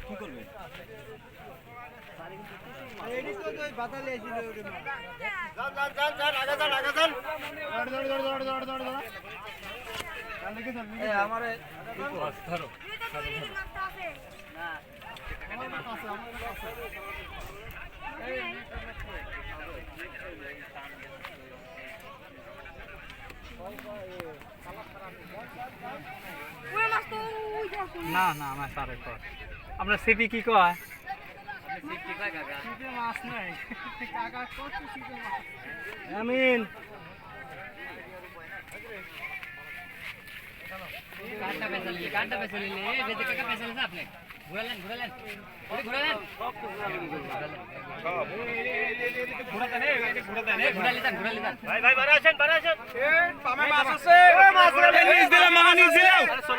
কি করবে? না না আমার সারে কর আপনার সিপি কি কয় মাছ নাই আমিন कांटा पैसा ले ले कांटा पैसा ले ले वेदे का पैसा ले आपने घुरा लेन घुरा लेन अरे घुरा लेन घुरा लेता घुरा लेता ভাই ভাই বারা আছেন বারা আছেন এ বসে রাখা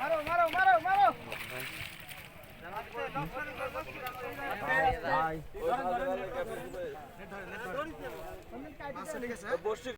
মারো মারো মারো মারো। বসছি